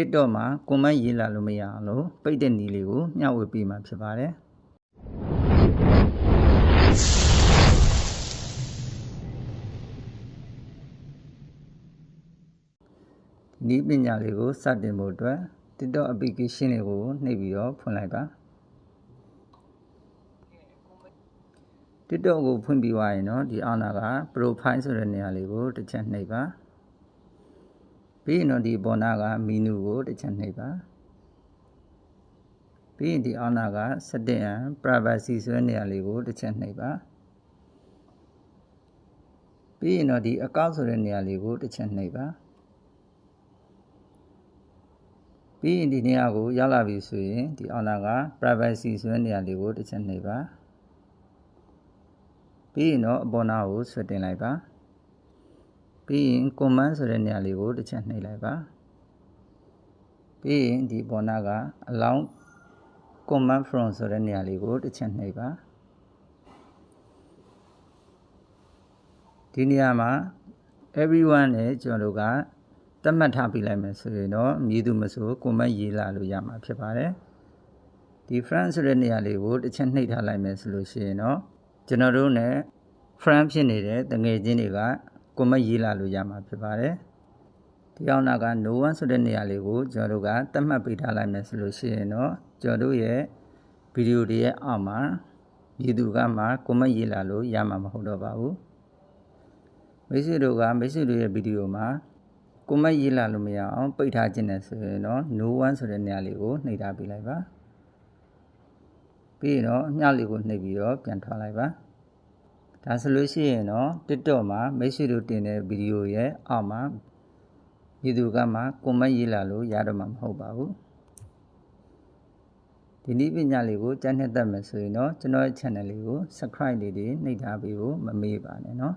TikTok မှာ comment ရေးလာလို့မရအောင်လို့ပိတ်တဲ့နည်းလေးကိုမျှဝေပေးမှာဖြစ်ပါတယ်ဒီနည်းပညာလေးကိုစတင်ဖို့အတွက် TikTok application လေးကိုနှိပ်ပြီးတော့ဖွင့်လိုက်ပါ TikTok ကိုဖွင့်ပြီးသွားရင်တော့ဒီအောက်နာက profile ဆိုတဲ့နေရာလေးကိုတစ်ချက်နှိပ်ပါ ပြီးရင်တော့ဒီပေါ်နာက menu ကိုတစ်ချက်နှိပ်ပါပြီးရင်ဒီအောက်နာက setting and privacy ဆိုတဲ့နေရာလေးကိုတစ်ချက်နှိပ်ပါပြီးရင်တော့ဒီ account ဆိုတဲ့နေရာလေးကိုတစ်ချက်နှိပ်ပါပြီးရင်ဒီနေရာကိုရောက်လာပြီဆိုရင်ဒီအောက်နာက privacy ဆိုတဲ့နေရာလေးကိုတစ်ချက်နှိပ်ပါပြီးရင်တော့အပေါ်နာကိုဆွတ်တင်လိုက်ပါ ပြီးရင် command ဆိုတဲ့နေရာလေးကိုတစ်ချက်နှိပ်လိုက်ပါပြီးရင်ဒီပေါ်နာက allow command from ဆိုတဲ့နေရာလေးကိုတစ်ချက်နှိပ်ပါဒီနေရာမှာ everyone နဲ့ကျွန်တော်တို့ကသတ်မှတ်ထားပြလိုက်မယ်ဆိုရင်တော့မည်သူမဆို comment ရေးလာလို့ရမှာဖြစ်ပါတယ်ဒီ friend ဆိုတဲ့နေရာလေးကိုတစ်ချက်နှိပ်ထားလိုက်မယ်ဆိုလို့ရှိရင်တော့ကျွန်တော်တို့ ਨੇ friend ဖြစ်နေတဲ့တငယ်ချင်းတွေက comment ရေးလာလို့ရမှာဖြစ်ပါတယ်ဒီအောင်နာက no one ဆိုတဲ့နေရာလေးကိုကျွန်တော်တို့ကသတ်မှတ်ပေးထားလိုက်မယ်ဆိုလို့ရှိရင်တော့ကျွန်တော်တို့ရဲ့ဗီဒီယိုတွေရဲ့အောက်မှာမည်သူကမှ comment ရေးလာလို့ရမှာမဟုတ်တော့ပါဘူးမိတ်ဆွေတို့ကမိတ်ဆွေတို့ရဲ့ဗီဒီယိုမှာကိုမတ်ရေးလာလို့မရအောင်ပိတ်ထားခြင်းနဲ့ဆိုရင်တော့ no one ဆိုတဲ့နေရာလေးကိုနှိပ်ထားပေးလိုက်ပါပြီးရင်တော့အမြလေးကိုနှိပ်ပြီးတော့ပြန်ထွက်လိုက်ပါ ဒါဆိုလို့ရှိရင်တော့ TikTok မှာမိတ်ဆွေတို့တင်တဲ့ဗီဒီယိုရဲ့အောက်မှာပြည်သူကမှကိုမတ်ရေးလာလို့ရတော့မှာမဟုတ်ပါဘူးဒီနည်းပညာလေးကိုကြားနှစ်သက်မယ်ဆိုရင်တော့ကျွန်တော်ရဲ့ channel လေးကို subscribe လေးတွေနှိပ်ထားပေးဖို့မမေ့ပါနဲ့เนาะ